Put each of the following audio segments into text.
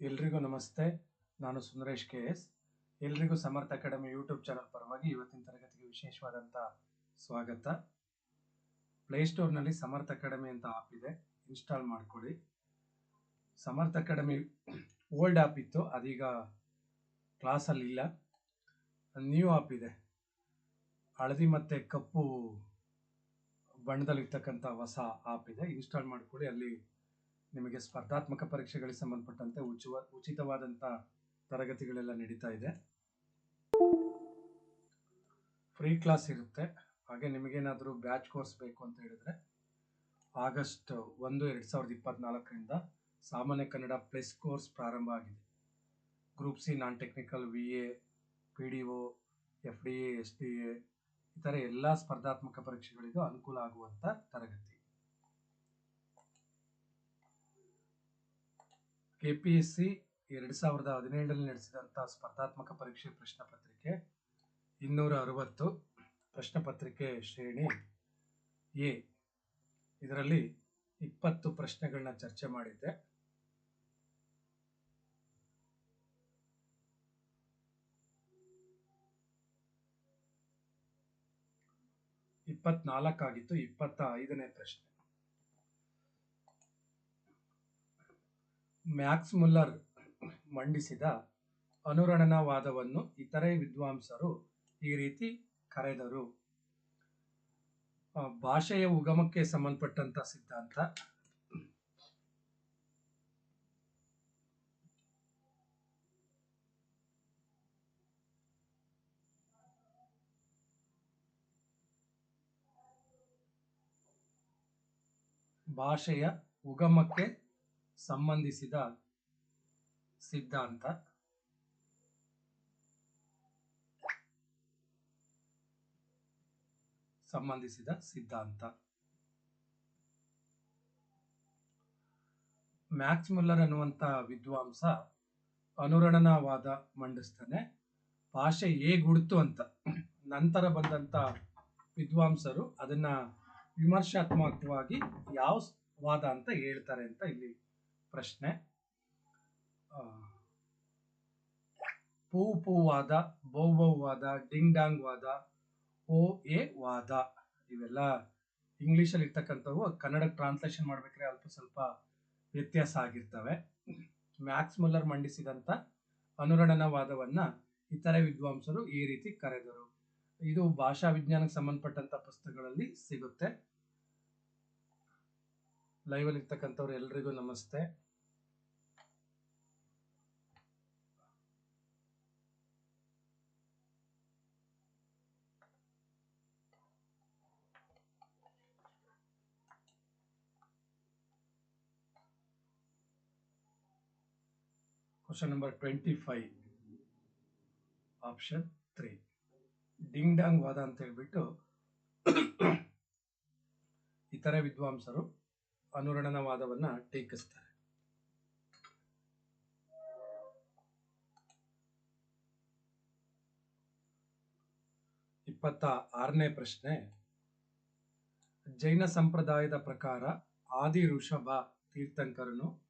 ಎಲ್ರಿಗೂ ನಮಸ್ತೆ. ನಾನು ಸುಂದರೇಶ್ ಕೆ ಎಸ್. ಎಲ್ರಿಗೂ ಸಮರ್ಥ ಅಕಾಡೆಮಿ ಯೂಟ್ಯೂಬ್ ಚಾನಲ್ ಪರವಾಗಿ ಇವತ್ತಿನ ತರಗತಿಗೆ ವಿಶೇಷವಾದಂಥ ಸ್ವಾಗತ. ಪ್ಲೇಸ್ಟೋರ್ನಲ್ಲಿ ಸಮರ್ಥ ಅಕಾಡೆಮಿ ಅಂತ ಆ್ಯಪ್ ಇದೆ. ಇನ್ಸ್ಟಾಲ್ ಮಾಡ್ಕೊಳ್ಳಿ. ಸಮರ್ಥ ಅಕಾಡೆಮಿ ಓಲ್ಡ್ ಆ್ಯಪ್ ಇತ್ತು. ಅದೀಗ ಕ್ಲಾಸಲ್ಲಿ ಇಲ್ಲ. ನ್ಯೂ ಆ್ಯಪ್ ಇದೆ. ಹಳದಿ ಮತ್ತು ಕಪ್ಪು ಬಣ್ಣದಲ್ಲಿರ್ತಕ್ಕಂಥ ಹೊಸ ಆ್ಯಪ್ ಇದೆ. ಇನ್ಸ್ಟಾಲ್ ಮಾಡ್ಕೊಳ್ಳಿ. ಅಲ್ಲಿ ನಿಮಗೆ ಸ್ಪರ್ಧಾತ್ಮಕ ಪರೀಕ್ಷೆಗಳಿಗೆ ಸಂಬಂಧಪಟ್ಟಂತೆ ಉಚಿವ ಉಚಿತವಾದಂಥ ತರಗತಿಗಳೆಲ್ಲ ನಡೀತಾ ಇದೆ. ಫ್ರೀ ಕ್ಲಾಸ್ ಇರುತ್ತೆ. ಹಾಗೆ ನಿಮಗೇನಾದರೂ ಬ್ಯಾಚ್ ಕೋರ್ಸ್ ಬೇಕು ಅಂತ ಹೇಳಿದ್ರೆ ಆಗಸ್ಟ್ ಒಂದು, ಎರಡು ಸಾವಿರದ ಇಪ್ಪತ್ನಾಲ್ಕರಿಂದ ಸಾಮಾನ್ಯ ಕನ್ನಡ ಪ್ಲಸ್ ಕೋರ್ಸ್ ಪ್ರಾರಂಭ ಆಗಿದೆ. Group C non technical V A P D O F D A S D A ಈ ಥರ ಎಲ್ಲ ಸ್ಪರ್ಧಾತ್ಮಕ ಪರೀಕ್ಷೆಗಳಿಗೂ ಅನುಕೂಲ ಆಗುವಂಥ ತರಗತಿ. ಕೆ ಪಿ ಎಸ್ ಸಿ ಎರಡು ಸಾವಿರದ ಹದಿನೇಳರಲ್ಲಿ ನಡೆಸಿದಂಥ ಸ್ಪರ್ಧಾತ್ಮಕ ಪರೀಕ್ಷೆ ಪ್ರಶ್ನೆ ಪತ್ರಿಕೆ, ಇನ್ನೂರ ಅರವತ್ತು ಪ್ರಶ್ನೆ ಪತ್ರಿಕೆ ಶ್ರೇಣಿ ಎ. ಇದರಲ್ಲಿ ಇಪ್ಪತ್ತು ಪ್ರಶ್ನೆಗಳನ್ನ ಚರ್ಚೆ ಮಾಡಿದ್ದೆ. ಇಪ್ಪತ್ನಾಲ್ಕಾಗಿತ್ತು ಇಪ್ಪತ್ತ ಐದನೇ ಪ್ರಶ್ನೆ. ಮ್ಯಾಕ್ಸ್ ಮುಲ್ಲರ್ ಮಂಡಿಸಿದ ಅನುರಣನವಾದವನ್ನು ಇತರೆ ವಿದ್ವಾಂಸರು ಈ ರೀತಿ ಕರೆದರು. ಭಾಷೆಯ ಉಗಮಕ್ಕೆ ಸಂಬಂಧಪಟ್ಟಂತ ಸಿದ್ಧಾಂತ. ಭಾಷೆಯ ಉಗಮಕ್ಕೆ ಸಂಬಂಧಿಸಿದ ಸಿದ್ಧಾಂತ. ಸಂಬಂಧಿಸಿದ ಸಿದ್ಧಾಂತ. ಮ್ಯಾಕ್ಸ್ ಮುಲ್ಲರ್ ಅನ್ನುವಂಥ ವಿದ್ವಾಂಸ ಅನುರಣನವಾದ ಮಂಡಿಸ್ತಾನೆ ಭಾಷೆ ಹೇಗುಡ್ತು ಅಂತ. ನಂತರ ಬಂದಂಥ ವಿದ್ವಾಂಸರು ಅದನ್ನ ವಿಮರ್ಶಾತ್ಮಕವಾಗಿ ಯಾವ ವಾದ ಅಂತ ಹೇಳ್ತಾರೆ ಅಂತ ಇಲ್ಲಿ ಪ್ರಶ್ನೆ. ಆ, ಪೂ ಪೂ ವಾದ ಬೌ ಬೌ ವಾದ ಡಿಂಗ್ ಡಾಂಗ್ ವಾದ ಓ ಎ ವಾದ ಇವೆಲ್ಲ ಇಂಗ್ಲೀಷಲ್ಲಿ ಇರ್ತಕ್ಕಂಥವು ಕನ್ನಡಕ್ಕೆ ಟ್ರಾನ್ಸ್ಲೇಷನ್ ಮಾಡ್ಬೇಕಾದ್ರೆ ಅಲ್ಪ ಸ್ವಲ್ಪ ವ್ಯತ್ಯಾಸ ಆಗಿರ್ತವೆ. ಮ್ಯಾಕ್ಸ್ ಮುಲ್ಲರ್ ಮಂಡಿಸಿದಂಥ ಅನುರಣನವಾದವನ್ನ ಇತರೆ ವಿದ್ವಾಂಸರು ಈ ರೀತಿ ಕರೆದರು. ಇದು ಭಾಷಾ ವಿಜ್ಞಾನಕ್ಕೆ ಸಂಬಂಧಪಟ್ಟಂತ ಪುಸ್ತಕಗಳಲ್ಲಿ ಸಿಗುತ್ತೆ. ಲೈವ್ ಇರ್ತಕ್ಕಂಥವ್ರು ಎಲ್ರಿಗೂ ನಮಸ್ತೆ. Number twenty five option three ding dong ವಾದ ಅಂತ ಹೇಳ್ಬಿಟ್ಟು ಇತರ ವಿದ್ವಾಂಸರು ಅನುರಣನವಾದವನ್ನು ಟೀಕಿಸ್ತಾರೆ. ಇಪ್ಪತ್ತ ಆರನೇ ಪ್ರಶ್ನೆ. ಜೈನ ಸಂಪ್ರದಾಯದ ಪ್ರಕಾರ ಆದಿ ಋಷಭ ತೀರ್ಥಂಕರನು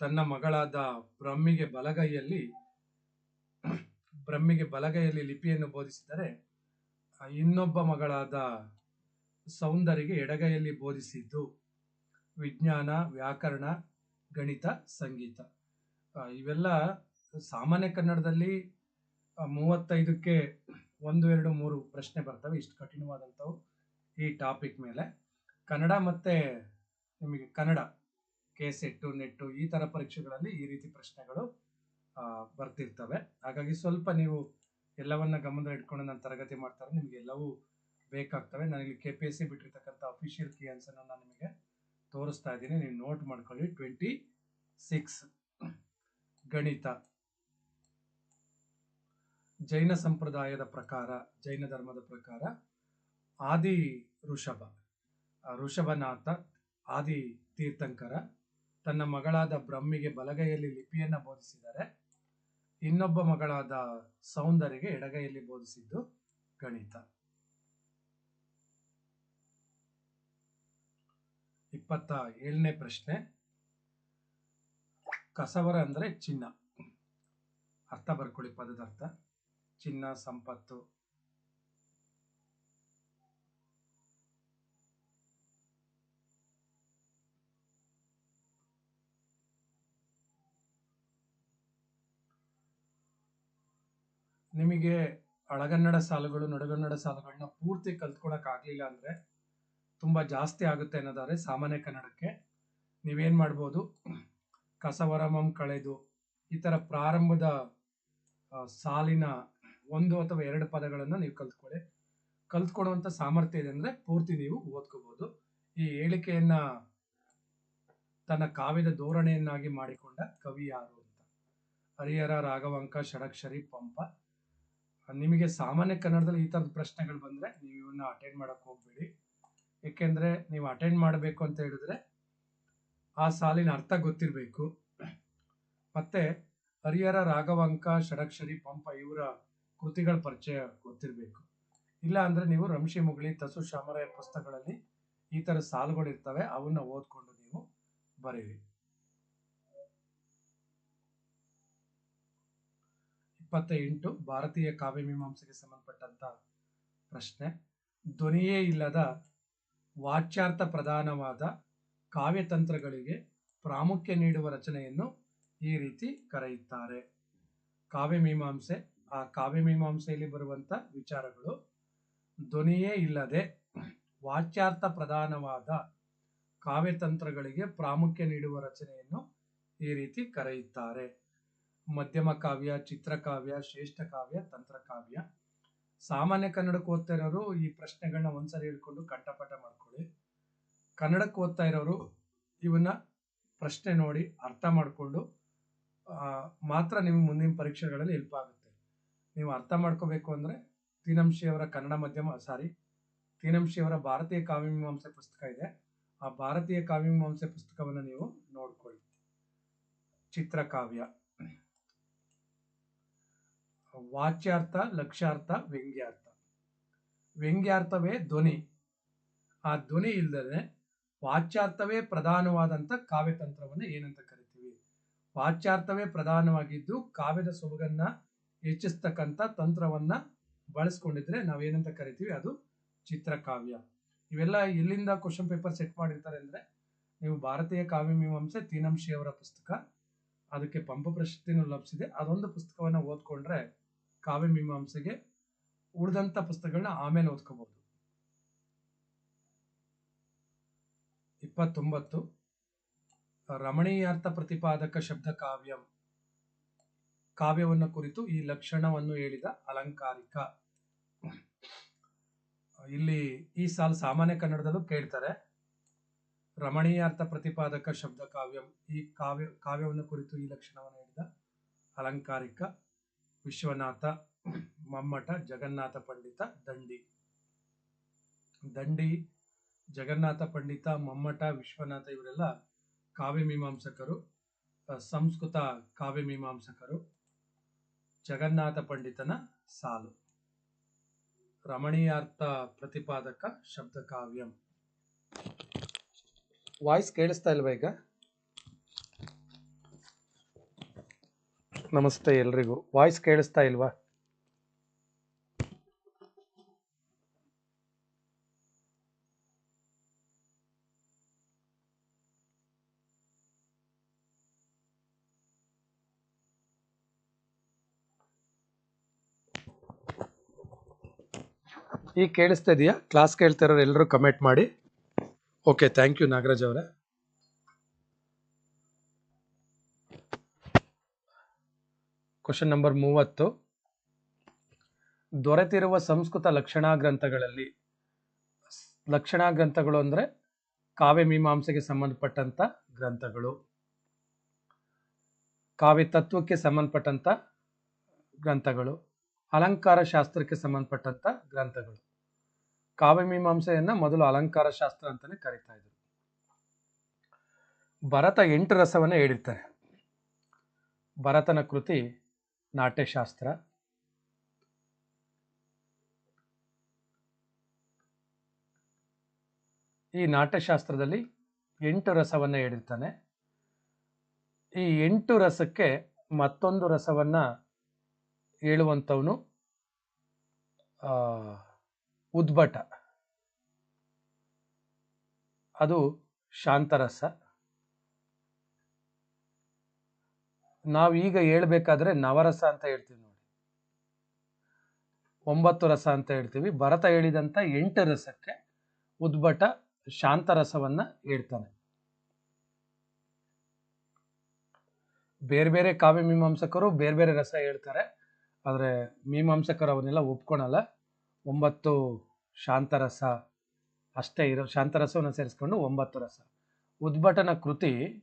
ತನ್ನ ಮಗಳಾದ ಬ್ರಹ್ಮಿಗೆ ಬಲಗೈಯಲ್ಲಿ ಬ್ರಹ್ಮಿಗೆ ಬಲಗೈಯಲ್ಲಿ ಲಿಪಿಯನ್ನು ಬೋಧಿಸಿದರೆ, ಇನ್ನೊಬ್ಬ ಮಗಳಾದ ಸೌಂದರ್ಯಗೆ ಎಡಗೈಯಲ್ಲಿ ಬೋಧಿಸಿದ್ದು ವಿಜ್ಞಾನ, ವ್ಯಾಕರಣ, ಗಣಿತ, ಸಂಗೀತ. ಇವೆಲ್ಲ ಸಾಮಾನ್ಯ ಕನ್ನಡದಲ್ಲಿ ಮೂವತ್ತೈದಕ್ಕೆ ಒಂದು, ಎರಡು, ಮೂರು ಪ್ರಶ್ನೆ ಬರ್ತವೆ. ಇಷ್ಟು ಕಠಿಣವಾದಂಥವು ಈ ಟಾಪಿಕ್ ಮೇಲೆ. ಕನ್ನಡ ಮತ್ತೆ ನಿಮಗೆ ಕನ್ನಡ ಕೆ ಸೆಟ್ಟು ನೆಟ್ಟು ಈ ಥರ ಪರೀಕ್ಷೆಗಳಲ್ಲಿ ಈ ರೀತಿ ಪ್ರಶ್ನೆಗಳು ಬರ್ತಿರ್ತವೆ. ಹಾಗಾಗಿ ಸ್ವಲ್ಪ ನೀವು ಎಲ್ಲವನ್ನ ಗಮನದಲ್ಲಿ ಇಟ್ಕೊಂಡು ನಾನು ತರಗತಿ ಮಾಡ್ತಾರೆ, ನಿಮಗೆ ಎಲ್ಲವೂ ಬೇಕಾಗ್ತವೆ. ನನಗೆ ಕೆ ಪಿ ಎಸ್ ಸಿ ಬಿಟ್ಟಿರ್ತಕ್ಕಂಥ ಅಫಿಷಿಯಲ್ ಕೀ ನಾನು ನಿಮಗೆ ತೋರಿಸ್ತಾ ಇದ್ದೀನಿ. ನೀವು ನೋಟ್ ಮಾಡ್ಕೊಳ್ಳಿ. ಟ್ವೆಂಟಿ ಸಿಕ್ಸ್ ಗಣಿತ. ಜೈನ ಸಂಪ್ರದಾಯದ ಪ್ರಕಾರ, ಜೈನ ಧರ್ಮದ ಪ್ರಕಾರ ಆದಿ ಋಷಭ ಋಷಭನಾಥ ಆದಿ ತೀರ್ಥಂಕರ ತನ್ನ ಮಗಳಾದ ಬ್ರಹ್ಮಿಗೆ ಬಲಗೈಯಲ್ಲಿ ಲಿಪಿಯನ್ನು ಬೋಧಿಸಿದರೆ ಇನ್ನೊಬ್ಬ ಮಗಳಾದ ಸೌಂದರ್ಯಗೆ ಎಡಗೈಯಲ್ಲಿ ಬೋಧಿಸಿದ್ದು ಗಣಿತ. ಇಪ್ಪತ್ತ ಏಳನೇ ಪ್ರಶ್ನೆ. ಕಸವರ ಅಂದರೆ ಚಿನ್ನ. ಅರ್ಥ ಬರ್ಕೊಳ್ಳಿ ಪದದ ಅರ್ಥ. ಚಿನ್ನ, ಸಂಪತ್ತು. ನಿಮಗೆ ಹಳಗನ್ನಡ ಸಾಲುಗಳು, ನಡುಗನ್ನಡ ಸಾಲುಗಳನ್ನ ಪೂರ್ತಿ ಕಲ್ತ್ಕೊಳಕ್ ಆಗ್ಲಿಲ್ಲ ಅಂದ್ರೆ ತುಂಬಾ ಜಾಸ್ತಿ ಆಗುತ್ತೆ ಅನ್ನೋದಾದ್ರೆ ಸಾಮಾನ್ಯ ಕನ್ನಡಕ್ಕೆ. ನೀವೇನ್ ಮಾಡ್ಬೋದು? ಕಸವರಮಂ ಕಳೆದು ಈ ತರ ಪ್ರಾರಂಭದ ಸಾಲಿನ ಒಂದು ಅಥವಾ ಎರಡು ಪದಗಳನ್ನು ನೀವು ಕಲ್ತ್ಕೊಳ್ಳಿ. ಕಲ್ತ್ಕೊಡುವಂತ ಸಾಮರ್ಥ್ಯ ಇದೆ ಅಂದ್ರೆ ಪೂರ್ತಿ ನೀವು ಓದ್ಕೋಬಹುದು ಈ ಹೇಳಿಕೆಯನ್ನ ತನ್ನ ಕಾವ್ಯದ ಧೋರಣೆಯನ್ನಾಗಿ ಮಾಡಿಕೊಂಡ ಕವಿ ಯಾರು ಅಂತ? ಹರಿಹರ ರಾಘವಂಕ ಷಡಕ್ಷರಿ ಪಂಪ. ನಿಮಗೆ ಸಾಮಾನ್ಯ ಕನ್ನಡದಲ್ಲಿ ಈ ಥರದ ಪ್ರಶ್ನೆಗಳು ಬಂದರೆ ನೀವು ಇವನ್ನ ಅಟೆಂಡ್ ಮಾಡೋಕೆ ಹೋಗ್ಬೇಡಿ. ಏಕೆಂದರೆ ನೀವು ಅಟೆಂಡ್ ಮಾಡಬೇಕು ಅಂತ ಹೇಳಿದ್ರೆ ಆ ಸಾಲಿನ ಅರ್ಥ ಗೊತ್ತಿರಬೇಕು. ಮತ್ತು ಹರಿಹರ, ರಾಘವಂಕ, ಷಡಕ್ಷರಿ, ಪಂಪ ಇವರ ಕೃತಿಗಳ ಪರಿಚಯ ಗೊತ್ತಿರಬೇಕು. ಇಲ್ಲ ಅಂದರೆ ನೀವು ರಂಶಿ ಮುಗಳಿ ತಸು, ಶಾಮರಾಯ ಪುಸ್ತಕಗಳಲ್ಲಿ ಈ ಥರ ಸಾಲುಗಳಿರ್ತವೆ, ಅವನ್ನ ಓದ್ಕೊಂಡು ನೀವು ಬರೀರಿ. ಇಪ್ಪತ್ತ ಎಂಟು ಭಾರತೀಯ ಕಾವ್ಯ ಮೀಮಾಂಸೆಗೆ ಸಂಬಂಧಪಟ್ಟಂತ ಪ್ರಶ್ನೆ. ಧ್ವನಿಯೇ ಇಲ್ಲದ ವಾಚ್ಯಾರ್ಥ ಪ್ರಧಾನವಾದ ಕಾವ್ಯತಂತ್ರಗಳಿಗೆ ಪ್ರಾಮುಖ್ಯ ನೀಡುವ ರಚನೆಯನ್ನು ಈ ರೀತಿ ಕರೆಯುತ್ತಾರೆ. ಕಾವ್ಯ ಮೀಮಾಂಸೆ, ಆ ಕಾವ್ಯ ಮೀಮಾಂಸೆಯಲ್ಲಿ ಬರುವಂತ ವಿಚಾರಗಳು, ಧ್ವನಿಯೇ ಇಲ್ಲದೆ ವಾಚ್ಯಾರ್ಥ ಪ್ರಧಾನವಾದ ಕಾವ್ಯತಂತ್ರಗಳಿಗೆ ಪ್ರಾಮುಖ್ಯ ನೀಡುವ ರಚನೆಯನ್ನು ಈ ರೀತಿ ಕರೆಯುತ್ತಾರೆ. ಮಧ್ಯಮ ಕಾವ್ಯ ಚಿತ್ರಕಾವ್ಯ ಶ್ರೇಷ್ಠ ಕಾವ್ಯ ತಂತ್ರಕಾವ್ಯ ಸಾಮಾನ್ಯ ಕನ್ನಡಕ್ಕೆ ಓದ್ತಾ ಇರೋರು ಈ ಪ್ರಶ್ನೆಗಳನ್ನ ಒಂದ್ಸರಿ ಹೇಳ್ಕೊಂಡು ಕಂಠಪಾಠ ಮಾಡ್ಕೊಳ್ಳಿ. ಕನ್ನಡಕ್ಕೆ ಓದ್ತಾ ಇರೋರು ಇವನ್ನ ಪ್ರಶ್ನೆ ನೋಡಿ ಅರ್ಥ ಮಾಡಿಕೊಂಡು ಮಾತ್ರ ನಿಮ್ಗೆ ಮುಂದಿನ ಪರೀಕ್ಷೆಗಳಲ್ಲಿ ಹೆಲ್ಪ್ ಆಗುತ್ತೆ. ನೀವು ಅರ್ಥ ಮಾಡ್ಕೋಬೇಕು ಅಂದ್ರೆ ತೀನಂಶಿಯವರ ಕನ್ನಡ ಮಾಧ್ಯಮ ಸಾರಿ ತೀನಂಶಿಯವರ ಭಾರತೀಯ ಕಾವ್ಯಮೀಮಾಂಸೆ ಪುಸ್ತಕ ಇದೆ. ಆ ಭಾರತೀಯ ಕಾವ್ಯಮೀಮಾಂಸೆ ಪುಸ್ತಕವನ್ನು ನೀವು ನೋಡ್ಕೊಳ್ಳಿ. ಚಿತ್ರಕಾವ್ಯ ವಾಚ್ಯಾರ್ಥ, ಲಕ್ಷ್ಯಾರ್ಥ, ವ್ಯಂಗ್ಯಾರ್ಥ. ವ್ಯಂಗ್ಯಾರ್ಥವೇ ಧ್ವನಿ. ಆ ಧ್ವನಿ ಇಲ್ಲದೆ ವಾಚ್ಯಾರ್ಥವೇ ಪ್ರಧಾನವಾದಂಥ ಕಾವ್ಯತಂತ್ರವನ್ನು ಏನಂತ ಕರಿತೀವಿ? ವಾಚ್ಯಾರ್ಥವೇ ಪ್ರಧಾನವಾಗಿದ್ದು ಕಾವ್ಯದ ಸೊಬಗನ್ನ ಹೆಚ್ಚಿಸ್ತಕ್ಕಂಥ ತಂತ್ರವನ್ನ ಬಳಸ್ಕೊಂಡಿದ್ರೆ ನಾವೇನಂತ ಕರಿತೀವಿ? ಅದು ಚಿತ್ರಕಾವ್ಯ. ಇವೆಲ್ಲ ಎಲ್ಲಿಂದ ಕ್ವಶನ್ ಪೇಪರ್ ಸೆಟ್ ಮಾಡಿರ್ತಾರೆ ಅಂದ್ರೆ ನೀವು ಭಾರತೀಯ ಕಾವ್ಯ ಮೀಮಾಂಸೆ ತೀನಂಶಿ ಪುಸ್ತಕ, ಅದಕ್ಕೆ ಪಂಪ ಪ್ರಶಸ್ತಿನೂ ಲಭಿಸಿದೆ. ಅದೊಂದು ಪುಸ್ತಕವನ್ನ ಓದ್ಕೊಂಡ್ರೆ ಕಾವ್ಯ ಮೀಮಾಂಸೆಗೆ ಉಳಿದಂತ ಪುಸ್ತಕಗಳನ್ನ ಆಮೇಲೆ ಓದ್ಕೋಬಹುದು. ಇಪ್ಪತ್ತೊಂಬತ್ತು, ರಮಣೀಯಾರ್ಥ ಪ್ರತಿಪಾದಕ ಶಬ್ದ ಕಾವ್ಯಂ. ಕಾವ್ಯವನ್ನು ಕುರಿತು ಈ ಲಕ್ಷಣವನ್ನು ಹೇಳಿದ ಅಲಂಕಾರಿಕ. ಇಲ್ಲಿ ಈ ಸಾಲು ಸಾಮಾನ್ಯ ಕನ್ನಡದಲ್ಲೂ ಕೇಳ್ತಾರೆ. ರಮಣೀಯಾರ್ಥ ಪ್ರತಿಪಾದಕ ಶಬ್ದ ಕಾವ್ಯಂ. ಈ ಕಾವ್ಯ, ಕಾವ್ಯವನ್ನು ಕುರಿತು ಈ ಲಕ್ಷಣವನ್ನು ಹೇಳಿದ ಅಲಂಕಾರಿಕ. ವಿಶ್ವನಾಥ, ಮಮ್ಮಟ, ಜಗನ್ನಾಥ ಪಂಡಿತ, ದಂಡಿ. ದಂಡಿ, ಜಗನ್ನಾಥ ಪಂಡಿತ, ಮಮ್ಮಟ, ವಿಶ್ವನಾಥ ಇವರೆಲ್ಲ ಕಾವ್ಯ ಮೀಮಾಂಸಕರು ಸಂಸ್ಕೃತ ಕಾವ್ಯ ಮೀಮಾಂಸಕರು. ಜಗನ್ನಾಥ ಪಂಡಿತನ ಸಾಲು. ರಮಣೀಯಾರ್ಥ ಪ್ರತಿಪಾದಕ ಶಬ್ದ ಕಾವ್ಯಂ ವಾಯ್ಸ್ ಕೇಳಿಸ್ತಾ ಇಲ್ವಾ ಈಗ? ನಮಸ್ತೆ ಎಲ್ರಿಗೂ. ವಾಯ್ಸ್ ಕೇಳಿಸ್ತಾ ಇಲ್ವಾ? ಈಗ ಕೇಳಿಸ್ತಾ ಇದೆಯಾ? ಕ್ಲಾಸ್ ಕೇಳ್ತಾ ಇರೋರು ಎಲ್ಲರೂ ಕಮೆಂಟ್ ಮಾಡಿ. ಓಕೆ ಥ್ಯಾಂಕ್ ಯು ನಾಗರಾಜ್ ಅವರೇ. ಕ್ವಶನ್ ನಂಬರ್ ಮೂವತ್ತು. ದೊರೆತಿರುವ ಸಂಸ್ಕೃತ ಲಕ್ಷಣಾ ಗ್ರಂಥಗಳಲ್ಲಿ ಲಕ್ಷಣಾ ಗ್ರಂಥಗಳು ಅಂದರೆ ಕಾವ್ಯ ಮೀಮಾಂಸೆಗೆ ಸಂಬಂಧಪಟ್ಟಂತ ಗ್ರಂಥಗಳು. ಕಾವ್ಯ ತತ್ವಕ್ಕೆ ಸಂಬಂಧಪಟ್ಟಂತ ಗ್ರಂಥಗಳು. ಅಲಂಕಾರ ಶಾಸ್ತ್ರಕ್ಕೆ ಸಂಬಂಧಪಟ್ಟಂತ ಗ್ರಂಥಗಳು. ಕಾವ್ಯ ಮೀಮಾಂಸೆಯನ್ನ ಮೊದಲು ಅಲಂಕಾರ ಶಾಸ್ತ್ರ ಅಂತಲೇ ಕರೀತಾ ಇದ್ರು. ಭರತ ಎಂಟು ರಸವನ್ನ ಹೇಳಿರ್ತಾರೆ. ಭರತನ ಕೃತಿ ನಾಟ್ಯಶಾಸ್ತ್ರ. ಈ ನಾಟ್ಯಶಾಸ್ತ್ರದಲ್ಲಿ ಎಂಟು ರಸವನ್ನು ಹೇಳಿರ್ತಾನೆ. ಈ ಎಂಟು ರಸಕ್ಕೆ ಮತ್ತೊಂದು ರಸವನ್ನು ಹೇಳುವಂಥವನು ಉದ್ಭಟ. ಅದು ಶಾಂತರಸ. ನಾವು ಈಗ ಹೇಳ್ಬೇಕಾದ್ರೆ ನವರಸ ಅಂತ ಹೇಳ್ತೀವಿ ನೋಡಿ. ಒಂಬತ್ತು ರಸ ಅಂತ ಹೇಳ್ತೀವಿ. ಭರತ ಹೇಳಿದಂತ ಎಂಟು ರಸಕ್ಕೆ ಉದ್ಭಟ ಶಾಂತರಸವನ್ನ ಹೇಳ್ತಾನೆ. ಬೇರೆ ಬೇರೆ ಕಾವ್ಯ ಮೀಮಾಂಸಕರು ಬೇರೆ ಬೇರೆ ರಸ ಹೇಳ್ತಾರೆ. ಆದರೆ ಮೀಮಾಂಸಕರು ಅವನ್ನೆಲ್ಲ ಒಪ್ಕೊಳಲ್ಲ. ಒಂಬತ್ತು ಶಾಂತರಸ ಅಷ್ಟೇ ಇರೋ ಶಾಂತರಸವನ್ನು ಸೇರಿಸ್ಕೊಂಡು ಒಂಬತ್ತು ರಸ. ಉದ್ಭಟನ ಕೃತಿ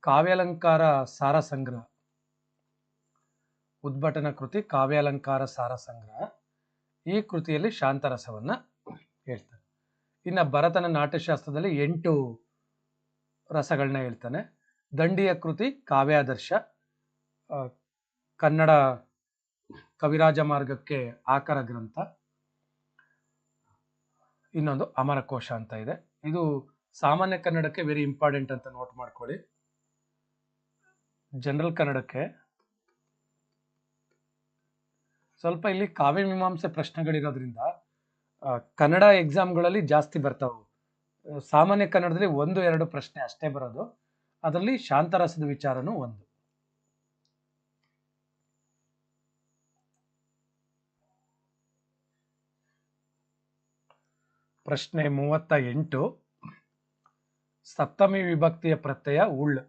ಕಾವ್ಯಾಲಂಕಾರ ಸಾರ ಸಂಗ್ರಹ ಉದ್ಭಟನ ಕೃತಿ ಕಾವ್ಯಾಲಂಕಾರ ಸಾರ ಸಂಗ್ರಹ. ಈ ಕೃತಿಯಲ್ಲಿ ಶಾಂತರಸವನ್ನ ಹೇಳ್ತಾನೆ ಇನ್ನ ಭರತನ ನಾಟ್ಯಶಾಸ್ತ್ರದಲ್ಲಿ ಎಂಟು ರಸಗಳನ್ನ ಹೇಳ್ತಾನೆ. ದಂಡಿಯ ಕೃತಿ ಕಾವ್ಯಾದರ್ಶ. ಕನ್ನಡ ಕವಿರಾಜ ಮಾರ್ಗಕ್ಕೆ ಆಕರ ಗ್ರಂಥ. ಇನ್ನೊಂದು ಅಮರಕೋಶ ಅಂತ ಇದೆ. ಇದು ಸಾಮಾನ್ಯ ಕನ್ನಡಕ್ಕೆ ವೆರಿ ಇಂಪಾರ್ಟೆಂಟ್ ಅಂತ ನೋಟ್ ಮಾಡ್ಕೊಳ್ಳಿ. ಜನರಲ್ ಕನ್ನಡಕ್ಕೆ ಸ್ವಲ್ಪ ಇಲ್ಲಿ ಕಾವ್ಯ ಮೀಮಾಂಸೆ ಪ್ರಶ್ನೆಗಳಿರೋದ್ರಿಂದ ಕನ್ನಡ ಎಕ್ಸಾಮ್ಗಳಲ್ಲಿ ಜಾಸ್ತಿ ಬರ್ತಾವೆ. ಸಾಮಾನ್ಯ ಕನ್ನಡದಲ್ಲಿ ಒಂದು, ಎರಡು ಪ್ರಶ್ನೆ ಅಷ್ಟೇ ಬರೋದು. ಅದರಲ್ಲಿ ಶಾಂತರಸದ ವಿಚಾರನೂ ಒಂದು. ಪ್ರಶ್ನೆ ಮೂವತ್ತ ಎಂಟು. ಸಪ್ತಮಿ ವಿಭಕ್ತಿಯ ಪ್ರತ್ಯಯ ಉಳ್.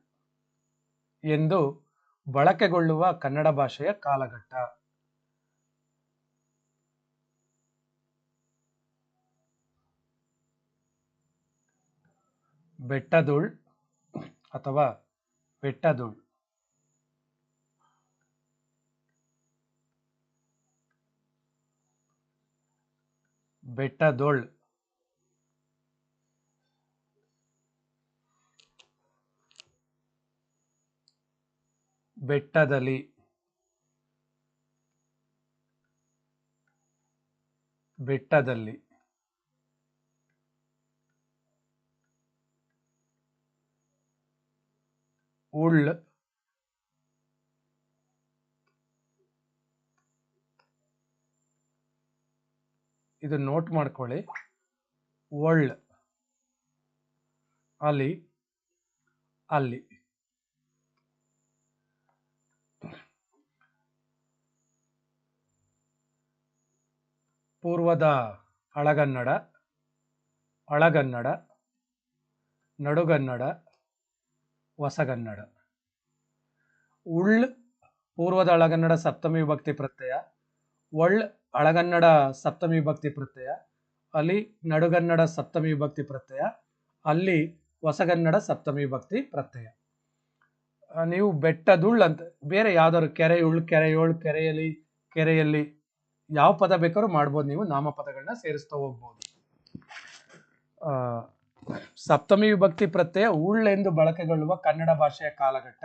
ಎಂದು ಬಳಕೆಗೊಳ್ಳುವ ಕನ್ನಡ ಭಾಷೆಯ ಕಾಲಘಟ್ಟ. ಬೆಟ್ಟದುಳ್ ಅಥವಾ ಬೆಟ್ಟದುಳ್. ಬೆಟ್ಟದೊಳ್. ಬೆಟ್ಟದಲ್ಲಿ. ಬೆಟ್ಟದಲ್ಲಿ. ಉಳ್. ಇದು ನೋಟ್ ಮಾಡ್ಕೊಳ್ಳಿ. ಒಳ್. ಅಲ್ಲಿ. ಅಲ್ಲಿ. ಪೂರ್ವದ ಹಳಗನ್ನಡ ಹಳಗನ್ನಡ ನಡುಗನ್ನಡ ಹೊಸಗನ್ನಡ ಉಳ್ ಪೂರ್ವದ ಅಳಗನ್ನಡ ಸಪ್ತಮಿ ವಿಭಕ್ತಿ ಪ್ರತ್ಯಯ, ಒಳ್ ಅಳಗನ್ನಡ ಸಪ್ತಮಿ ವಿಭಕ್ತಿ ಪ್ರತ್ಯಯ, ಅಲ್ಲಿ ನಡುಗನ್ನಡ ಸಪ್ತಮಿ ವಿಭಕ್ತಿ ಪ್ರತ್ಯಯ, ಅಲ್ಲಿ ಹೊಸಗನ್ನಡ ಸಪ್ತಮಿ ವಿಭಕ್ತಿ ಪ್ರತ್ಯಯ. ನೀವು ಬೆಟ್ಟದುಳ್ ಅಂತ, ಬೇರೆ ಯಾವ್ದಾದ್ರು ಕೆರೆ ಅಲ್ಲಿ ಕೆರೆಯಲ್ಲಿ ಕೆರೆಯಲ್ಲಿ ಯಾವ ಪದ ಬೇಕಾದ್ರೂ ಮಾಡ್ಬೋದು ನೀವು ನಾಮಪದಗಳನ್ನ ಸೇರಿಸ್ತಾ ಹೋಗ್ಬೋದು. ಸಪ್ತಮಿ ವಿಭಕ್ತಿ ಪ್ರತ್ಯಯ ಉಳ್ ಎಂದು ಬಳಕೆಗೊಳ್ಳುವ ಕನ್ನಡ ಭಾಷೆಯ ಕಾಲಘಟ್ಟ.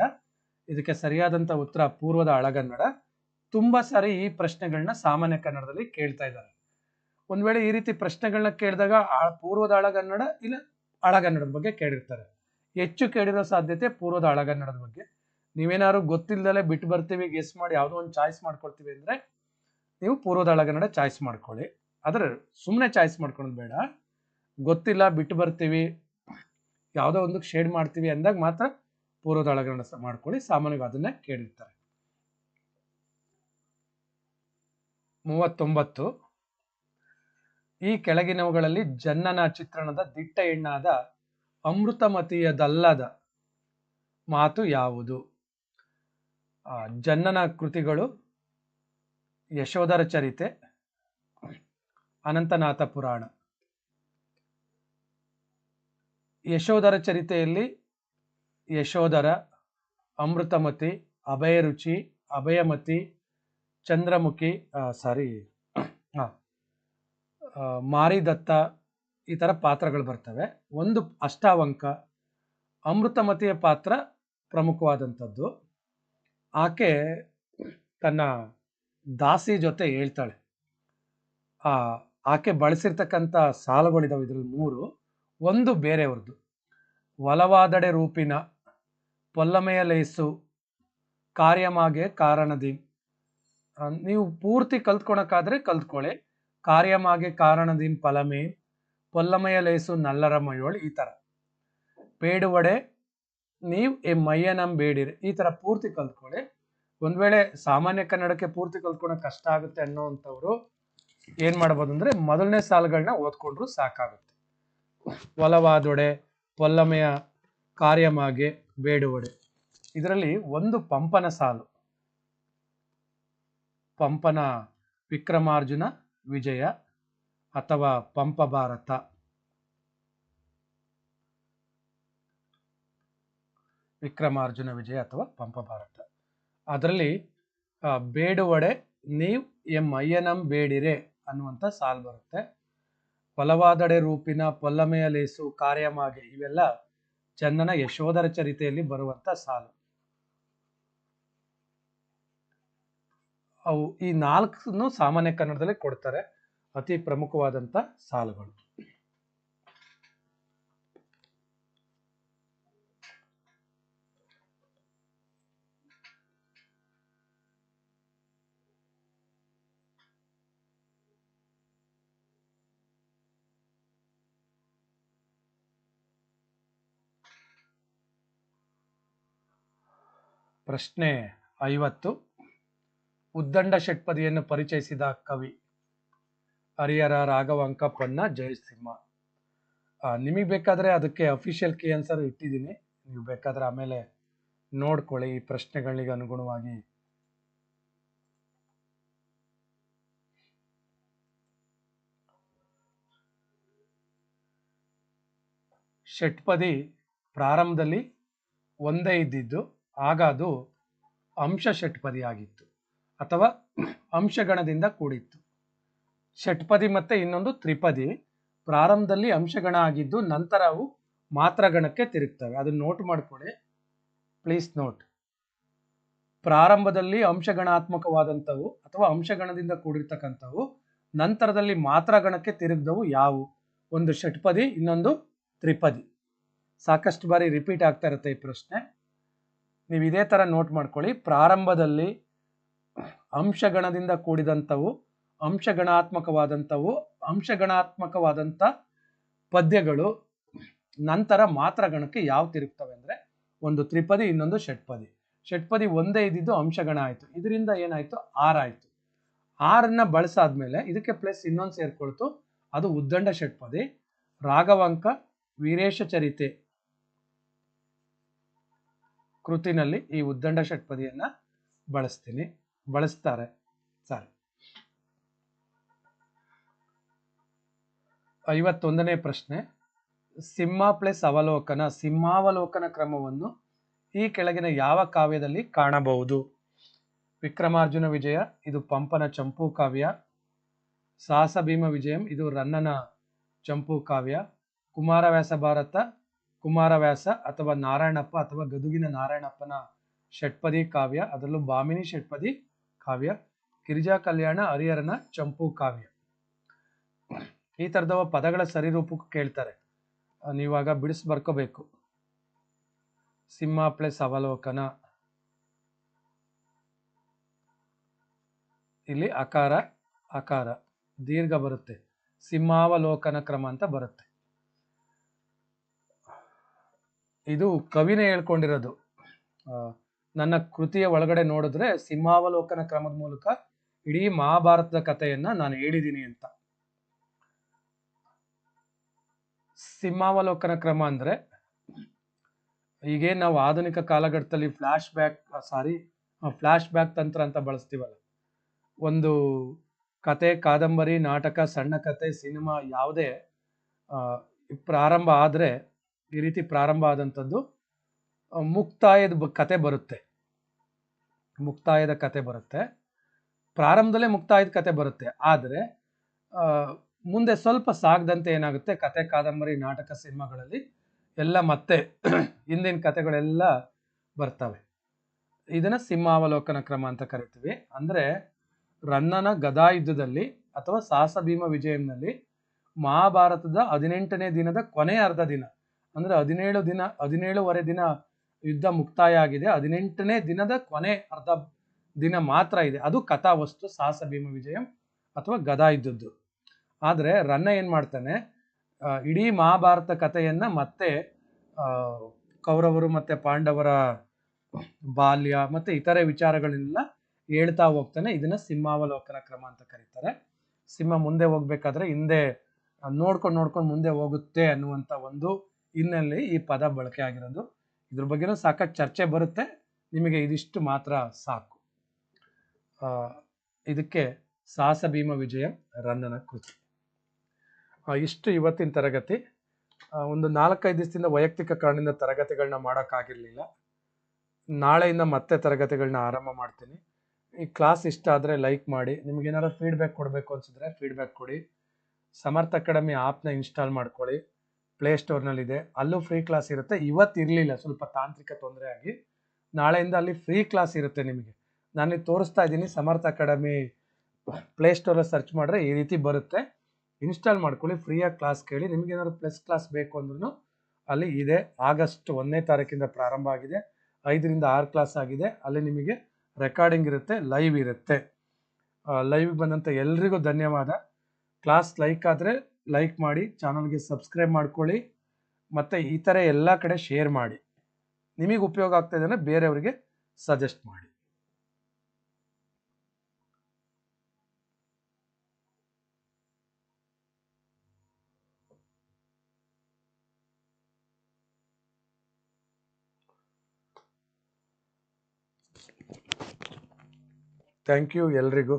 ಇದಕ್ಕೆ ಸರಿಯಾದಂತ ಉತ್ತರ ಪೂರ್ವದ ಅಳಗನ್ನಡ. ತುಂಬಾ ಸಾರಿ ಈ ಪ್ರಶ್ನೆಗಳನ್ನ ಸಾಮಾನ್ಯ ಕನ್ನಡದಲ್ಲಿ ಕೇಳ್ತಾ ಇದ್ದಾರೆ. ಒಂದ್ ವೇಳೆ ಈ ರೀತಿ ಪ್ರಶ್ನೆಗಳನ್ನ ಕೇಳಿದಾಗ ಪೂರ್ವದ ಅಳಗನ್ನಡ ಇಲ್ಲ ಹಳಗನ್ನಡದ ಬಗ್ಗೆ ಕೇಳಿರ್ತಾರೆ. ಹೆಚ್ಚು ಕೇಳಿರೋ ಸಾಧ್ಯತೆ ಪೂರ್ವದ ಅಳಗನ್ನಡದ ಬಗ್ಗೆ. ನೀವೇನಾದ್ರು ಗೊತ್ತಿಲ್ಲದಲೇ ಬಿಟ್ಟು ಬರ್ತೀವಿ ಗೆಸ್ ಮಾಡಿ ಯಾವುದೋ ಒಂದು ಚಾಯ್ಸ್ ಮಾಡ್ಕೊಳ್ತೀವಿ ಅಂದ್ರೆ ನೀವು ಪೂರ್ವದ ಅಳಗನ್ನಡ ಚಾಯ್ಸ್ ಮಾಡ್ಕೊಳ್ಳಿ. ಆದ್ರೆ ಸುಮ್ಮನೆ ಚಾಯ್ಸ್ ಮಾಡ್ಕೊಳ್ಳೋದು ಬೇಡ. ಗೊತ್ತಿಲ್ಲ, ಬಿಟ್ಟು ಬರ್ತೀವಿ. ಯಾವುದೋ ಒಂದು ಶೇಡ್ ಮಾಡ್ತೀವಿ ಅಂದಾಗ ಮಾತ್ರ ಹಳಗನ್ನಡ ಮಾಡ್ಕೊಳ್ಳಿ, ಸಾಮಾನ್ಯವಾಗಿ ಅದನ್ನ ಕೇಳಿರ್ತಾರೆ. ಮೂವತ್ತೊಂಬತ್ತು. ಈ ಕೆಳಗಿನವುಗಳಲ್ಲಿ ಜನ್ನನ ಚಿತ್ರಣದ ದಿಟ್ಟ ಹೆಣ್ಣಾದ ಅಮೃತಮತಿಯದಲ್ಲದ ಮಾತು ಯಾವುದು? ಜನ್ನನ ಕೃತಿಗಳು, ಯಶೋಧರ ಚರಿತೆ, ಅನಂತನಾಥ ಪುರಾಣ. ಯಶೋಧರ ಚರಿತೆಯಲ್ಲಿ ಯಶೋಧರ, ಅಮೃತಮತಿ, ಅಭಯರುಚಿ, ಅಭಯಮತಿ, ಚಂದ್ರಮುಖಿ ಸಾರಿ ಮಾರಿದತ್ತ ಈ ಥರ ಪಾತ್ರಗಳು ಬರ್ತವೆ. ಒಂದು ಅಷ್ಟಾವಂಕ ಅಮೃತಮತಿಯ ಪಾತ್ರ ಪ್ರಮುಖವಾದಂಥದ್ದು. ಆಕೆ ತನ್ನ ದಾಸಿ ಜೊತೆ ಹೇಳ್ತಾಳೆ. ಆಕೆ ಬಳಸಿರ್ತಕ್ಕಂಥ ಸಾಲುಗಳಿದಾವೆ ಇದರಲ್ಲಿ ಮೂರು. ಒಂದು ಬೇರೆಯವ್ರದ್ದು. ಒಲವಾದಡೆ ರೂಪಿನ ಪೊಲ್ಲಮೆಯ ಲೇಸು ಕಾರ್ಯಮಾಗೆ ಕಾರಣದಿ. ನೀವು ಪೂರ್ತಿ ಕಲ್ತ್ಕೊಳಕ್ಕಾದ್ರೆ ಕಲ್ತ್ಕೊಳ್ಳಿ ಕಾರ್ಯಮಾಗೆ ಕಾರಣದಿನ್ ಫಲಮೇ, ಪೊಲ್ಲಮಯ ಲೇಸು ನಲ್ಲರ ಮಯೋಳ್ ಈ ತರ. ಪೇಡುವಡೆ, ನೀವು ಎ ಮಯ್ಯನಂ ಬೇಡಿರಿ. ಈ ಥರ ಪೂರ್ತಿ ಕಲ್ತ್ಕೊಳ್ಳಿ ಒಂದು ವೇಳೆ ಸಾಮಾನ್ಯ ಕನ್ನಡಕ್ಕೆ ಪೂರ್ತಿ ಕಲ್ತ್ಕೊಳಕ್ ಕಷ್ಟ ಆಗುತ್ತೆ ಅನ್ನೋಂಥವ್ರು ಏನು ಮಾಡ್ಬೋದು ಅಂದರೆ ಮೊದಲನೇ ಸಾಲುಗಳನ್ನ ಓದ್ಕೊಂಡ್ರು ಸಾಕಾಗುತ್ತೆ. ಒಲವಾದೊಡೆ, ಪೊಲ್ಲಮೆಯ ಕಾರ್ಯಮಾಗೆ ಬೇಡುವಡೆ. ಇದರಲ್ಲಿ ಒಂದು ಪಂಪನ ಸಾಲು. ಪಂಪನ ವಿಕ್ರಮಾರ್ಜುನ ವಿಜಯ ಅಥವಾ ಪಂಪ ಭಾರತ. ವಿಕ್ರಮಾರ್ಜುನ ವಿಜಯ ಅಥವಾ ಪಂಪ ಭಾರತ. ಅದರಲ್ಲಿ ಬೇಡುವಡೆ, ನೀವ್ ಎಂ ಅಯ್ಯನಂ ಬೇಡಿರೆ ಅನ್ನುವಂಥ ಸಾಲು ಬರುತ್ತೆ. ಫಲವಾದಡೆ ರೂಪಿನ ಪೊಲ್ಲಮೆಯ ಲೇಸು ಕಾರ್ಯಮಾಗೆ ಇವೆಲ್ಲ ಚಂದನ ಯಶೋಧರ ಚರಿತೆಯಲ್ಲಿ ಬರುವಂತ ಸಾಲು. ಅವು ಈ ನಾಲ್ಕನ್ನು ಸಾಮಾನ್ಯ ಕನ್ನಡದಲ್ಲಿ ಕೊಡ್ತಾರೆ ಅತಿ ಪ್ರಮುಖವಾದಂತ ಸಾಲುಗಳು. ಪ್ರಶ್ನೆ ಐವತ್ತು. ಉದ್ದಂಡ ಷಟ್ಪದಿಯನ್ನು ಪರಿಚಯಿಸಿದ ಕವಿ ಹರಿಹರ ರಾಘವ ಅಂಕಪ್ಪನ್ನ ಜಯಸಿಂಹ ನಿಮಗೆ ಬೇಕಾದರೆ ಅದಕ್ಕೆ ಅಫಿಷಿಯಲ್ ಕೀ ಆನ್ಸರ್ ಇಟ್ಟಿದ್ದೀನಿ. ನೀವು ಬೇಕಾದರೆ ಆಮೇಲೆ ನೋಡ್ಕೊಳ್ಳಿ ಈ ಪ್ರಶ್ನೆಗಳಿಗೆ ಅನುಗುಣವಾಗಿ. ಷಟ್ಪದಿ ಪ್ರಾರಂಭದಲ್ಲಿ ಒಂದೇ ಇದ್ದಿದ್ದು ಆಗ ಅದು ಅಂಶ ಷಟ್ಪದಿ ಆಗಿತ್ತು ಅಥವಾ ಅಂಶಗಣದಿಂದ ಕೂಡಿತ್ತು. ಷಟ್ಪದಿ ಮತ್ತೆ ಇನ್ನೊಂದು ತ್ರಿಪದಿ ಪ್ರಾರಂಭದಲ್ಲಿ ಅಂಶಗಣ ಆಗಿದ್ದು ನಂತರ ಅವು ಮಾತ್ರಗಣಕ್ಕೆ ತಿರುಗ್ತವೆ. ಅದನ್ನು ನೋಟ್ ಮಾಡ್ಕೊಳ್ಳಿ. ಪ್ಲೀಸ್ ನೋಟ್ ಪ್ರಾರಂಭದಲ್ಲಿ ಅಂಶಗಣಾತ್ಮಕವಾದಂಥವು ಅಥವಾ ಅಂಶಗಣದಿಂದ ಕೂಡಿರ್ತಕ್ಕಂಥವು ನಂತರದಲ್ಲಿ ಮಾತ್ರಗಣಕ್ಕೆ ತಿರುಗ್ದವು ಯಾವುವು? ಒಂದು ಷಟ್ಪದಿ, ಇನ್ನೊಂದು ತ್ರಿಪದಿ. ಸಾಕಷ್ಟು ಬಾರಿ ರಿಪೀಟ್ ಆಗ್ತಾ ಇರುತ್ತೆ ಈ ಪ್ರಶ್ನೆ. ನೀವು ಇದೇ ಥರ ನೋಟ್ ಮಾಡ್ಕೊಳ್ಳಿ. ಪ್ರಾರಂಭದಲ್ಲಿ ಅಂಶಗಣದಿಂದ ಕೂಡಿದಂಥವು, ಅಂಶಗಣಾತ್ಮಕವಾದಂಥವು, ಅಂಶಗಣಾತ್ಮಕವಾದಂಥ ಪದ್ಯಗಳು ನಂತರ ಮಾತ್ರ ಗಣಕ್ಕೆ ಯಾವ ತಿರುಗ್ತವೆ ಅಂದರೆ ಒಂದು ತ್ರಿಪದಿ, ಇನ್ನೊಂದು ಷಟ್ಪದಿ. ಷಟ್ಪದಿ ಒಂದೇ ಇದ್ದಿದ್ದು ಅಂಶಗಣ ಆಯಿತು. ಇದರಿಂದ ಏನಾಯಿತು? ಆರಾಯಿತು ಆರನ್ನು ಬಳಸಾದ್ಮೇಲೆ ಇದಕ್ಕೆ ಪ್ಲಸ್ ಇನ್ನೊಂದು ಸೇರ್ಕೊಳ್ತು. ಅದು ಉದ್ದಂಡ ಷಟ್ಪದಿ. ರಾಘವಂಕ, ವೀರೇಶ ಚರಿತೆ. ಕೃತಿನಲ್ಲಿ ಈ ಉದ್ದಂಡ ಷಟ್ಪದಿಯನ್ನ ಬಳಸ್ತೀನಿ. ಬಳಸ್ತಾರೆ. ಸಾರಿ. ಐವತ್ತೊಂದನೇ ಪ್ರಶ್ನೆ. ಸಿಂಹ ಪ್ಲಸ್ ಅವಲೋಕನ, ಸಿಂಹಾವಲೋಕನ ಕ್ರಮವನ್ನು ಈ ಕೆಳಗಿನ ಯಾವ ಕಾವ್ಯದಲ್ಲಿ ಕಾಣಬಹುದು? ವಿಕ್ರಮಾರ್ಜುನ ವಿಜಯ, ಇದು ಪಂಪನ ಚಂಪು ಕಾವ್ಯ. ಸಾಹಸ ಭೀಮ ವಿಜಯಂ, ಇದು ರನ್ನನ ಚಂಪು ಕಾವ್ಯ. ಕುಮಾರವ್ಯಾಸ ಭಾರತ ಕುಮಾರವ್ಯಾಸ ಅಥವಾ ನಾರಾಯಣಪ್ಪ ಅಥವಾ ಗದುಗಿನ ನಾರಾಯಣಪ್ಪನ ಷಟ್ಪದಿ ಕಾವ್ಯ, ಅದರಲ್ಲೂ ಬಾಮಿನಿ ಷಟ್ಪದಿ ಕಾವ್ಯ, ಗಿರಿಜಾ ಕಲ್ಯಾಣ ಹರಿಹರನ ಚಂಪು ಕಾವ್ಯ. ಈ ತರದ ಪದಗಳ ಸರಿರೂಪಕ್ಕೆ ಕೇಳ್ತಾರೆ. ನೀವಾಗ ಬಿಡಿಸಿ ಬರ್ಕೋಬೇಕು. ಸಿಂಹ ಪ್ಲಸ್ ಅವಲೋಕನ. ಇಲ್ಲಿ ಅಕಾರ ಅಕಾರ, ದೀರ್ಘ ಬರುತ್ತೆ. ಸಿಂಹಾವಲೋಕನ ಕ್ರಮ ಅಂತ ಬರುತ್ತೆ. ಇದು ಕವಿನೇ ಹೇಳ್ಕೊಂಡಿರೋದು. ನನ್ನ ಕೃತಿಯ ಒಳಗಡೆ ನೋಡಿದ್ರೆ ಸಿಂಹಾವಲೋಕನ ಕ್ರಮದ ಮೂಲಕ ಇಡೀ ಮಹಾಭಾರತದ ಕಥೆಯನ್ನ ನಾನು ಹೇಳಿದ್ದೀನಿ ಅಂತ. ಸಿಂಹಾವಲೋಕನ ಕ್ರಮ ಅಂದ್ರೆ ಈಗೇನು ನಾವು ಆಧುನಿಕ ಕಾಲಘಟ್ಟದಲ್ಲಿ flashback sorry flashback ತಂತ್ರ ಅಂತ ಬಳಸ್ತೀವಲ್ಲ. ಒಂದು ಕತೆ, ಕಾದಂಬರಿ, ನಾಟಕ, ಸಣ್ಣ ಕತೆ, ಸಿನಿಮಾ ಯಾವುದೇ ಪ್ರಾರಂಭ ಆದರೆ ಈ ರೀತಿ ಪ್ರಾರಂಭ ಆದಂಥದ್ದು ಮುಕ್ತಾಯದ ಕತೆ ಬರುತ್ತೆ. ಮುಕ್ತಾಯದ ಕತೆ ಬರುತ್ತೆ. ಪ್ರಾರಂಭದಲ್ಲೇ ಮುಕ್ತಾಯದ ಕತೆ ಬರುತ್ತೆ. ಆದರೆ ಮುಂದೆ ಸ್ವಲ್ಪ ಸಾಗದಂತೆ ಏನಾಗುತ್ತೆ? ಕತೆ ಕಾದಂಬರಿ, ನಾಟಕ ಸಿನಿಮಾಗಳಲ್ಲಿ ಎಲ್ಲ ಮತ್ತೆ ಹಿಂದಿನ ಕತೆಗಳೆಲ್ಲ ಬರ್ತವೆ. ಇದನ್ನ ಸಿಂಹಾವಲೋಕನ ಕ್ರಮ ಅಂತ ಕರಿತೀವಿ. ಅಂದ್ರೆ, ರನ್ನನ ಗದಾಯುದ್ಧದಲ್ಲಿ ಅಥವಾ ಸಾಹಸ ಭೀಮ ವಿಜಯಂನಲ್ಲಿ ಮಹಾಭಾರತದ ಹದಿನೆಂಟನೇ ದಿನದ ಕೊನೆಯ ಅರ್ಧ ದಿನ. ಅಂದ್ರೆ ಹದಿನೇಳು ದಿನ, ಹದಿನೇಳುವರೆ ದಿನ ಯುದ್ಧ ಮುಕ್ತಾಯ ಆಗಿದೆ. ಹದಿನೆಂಟನೇ ದಿನದ ಕೊನೆ ಅರ್ಧ ದಿನ ಮಾತ್ರ ಇದೆ. ಅದು ಕಥಾವಸ್ತು ಸಾಹಸ ಭೀಮ ವಿಜಯಂ ಅಥವಾ ಗದಾ ಇದ್ದದ್ದು. ಆದರೆ ರನ್ನ ಏನು ಮಾಡ್ತಾನೆ? ಇಡೀ ಮಹಾಭಾರತ ಕಥೆಯನ್ನು ಮತ್ತೆ ಕೌರವರು ಮತ್ತೆ ಪಾಂಡವರ ಬಾಲ್ಯ ಮತ್ತೆ ಇತರೆ ವಿಚಾರಗಳನ್ನೆಲ್ಲ ಹೇಳ್ತಾ ಹೋಗ್ತಾನೆ. ಇದನ್ನ ಸಿಂಹಾವಲೋಕನ ಕ್ರಮ ಅಂತ ಕರೀತಾರೆ. ಸಿಂಹ ಮುಂದೆ ಹೋಗ್ಬೇಕಾದ್ರೆ ಹಿಂದೆ ನೋಡ್ಕೊಂಡು ನೋಡ್ಕೊಂಡು ಮುಂದೆ ಹೋಗುತ್ತೆ ಅನ್ನುವಂಥ ಒಂದು ಹಿನ್ನೆಲೆ ಈ ಪದ ಬಳಕೆ ಆಗಿರೋದು. ಇದ್ರ ಬಗ್ಗೆನೂ ಸಾಕಷ್ಟು ಚರ್ಚೆ ಬರುತ್ತೆ. ನಿಮಗೆ ಇದಿಷ್ಟು ಮಾತ್ರ ಸಾಕು. ಇದಕ್ಕೆ ಸಾಹಸ ಭೀಮ ವಿಜಯ ರನ್ನನ ಕೃತಿ. ಇಷ್ಟು ಇವತ್ತಿನ ತರಗತಿ. ಒಂದು ನಾಲ್ಕೈದು ದಿವಸದಿಂದ ವೈಯಕ್ತಿಕ ಕಾರಣದಿಂದ ತರಗತಿಗಳನ್ನ ಮಾಡೋಕ್ಕಾಗಿರಲಿಲ್ಲ. ನಾಳೆಯಿಂದ ಮತ್ತೆ ತರಗತಿಗಳನ್ನ ಆರಂಭ ಮಾಡ್ತೀನಿ. ಈ ಕ್ಲಾಸ್ ಇಷ್ಟ ಆದರೆ ಲೈಕ್ ಮಾಡಿ. ನಿಮಗೇನಾದ್ರು ಫೀಡ್ಬ್ಯಾಕ್ ಕೊಡಬೇಕು ಅನ್ಸಿದ್ರೆ ಫೀಡ್ಬ್ಯಾಕ್ ಕೊಡಿ. ಸಮರ್ಥ ಅಕಾಡೆಮಿ ಆ್ಯಪ್ನ ಇನ್ಸ್ಟಾಲ್ ಮಾಡ್ಕೊಳ್ಳಿ. ಪ್ಲೇಸ್ಟೋರ್ನಲ್ಲಿದೆ ಅಲ್ಲೂ ಫ್ರೀ ಕ್ಲಾಸ್ ಇರುತ್ತೆ. ಇವತ್ತು ಇರಲಿಲ್ಲ. ಸ್ವಲ್ಪ ತಾಂತ್ರಿಕ ತೊಂದರೆ ಆಗಿ. ನಾಳೆಯಿಂದ ಅಲ್ಲಿ ಫ್ರೀ ಕ್ಲಾಸ್ ಇರುತ್ತೆ ನಿಮಗೆ. ನಾನು ತೋರಿಸ್ತಾ ಇದ್ದೀನಿ. ಸಮರ್ಥ ಅಕಾಡೆಮಿ ಪ್ಲೇ ಪ್ಲೇಸ್ಟೋರಲ್ಲಿ ಸರ್ಚ್ ಮಾಡಿದ್ರೆ ಈ ರೀತಿ ಬರುತ್ತೆ. ಇನ್ಸ್ಟಾಲ್ ಮಾಡ್ಕೊಳ್ಳಿ. ಫ್ರೀಯಾಗಿ ಕ್ಲಾಸ್ ಕೇಳಿ. ನಿಮ್ಗೆ ಏನಾದ್ರು ಪ್ಲಸ್ ಕ್ಲಾಸ್ ಬೇಕು ಅಂದ್ರೂ ಅಲ್ಲಿ ಇದೆ. ಆಗಸ್ಟ್ ಒಂದನೇ ತಾರೀಕಿಂದ ಪ್ರಾರಂಭ ಆಗಿದೆ. ಐದರಿಂದ ಆರು ಕ್ಲಾಸ್ ಆಗಿದೆ. ಅಲ್ಲಿ ನಿಮಗೆ ರೆಕಾರ್ಡಿಂಗ್ ಇರುತ್ತೆ. ಲೈವ್ ಇರುತ್ತೆ. ಲೈವ್ ಬಂದಂಥ ಎಲ್ರಿಗೂ ಧನ್ಯವಾದ. ಕ್ಲಾಸ್ ಲೈಕ್ ಆದರೆ ಲೈಕ್ ಮಾಡಿ ಚಾನಲ್ಗೆ ಸಬ್ಸ್ಕ್ರೈಬ್ ಮಾಡ್ಕೊಳ್ಳಿ, ಮತ್ತು ಈ ಥರ ಎಲ್ಲ ಕಡೆ ಶೇರ್ ಮಾಡಿ. ನಿಮಗೆ ಉಪಯೋಗ ಆಗ್ತಾ ಇದೆ ಬೇರೆಯವರಿಗೆ ಸಜೆಸ್ಟ್ ಮಾಡಿ. ಥ್ಯಾಂಕ್ ಯು ಎಲ್ರಿಗೂ.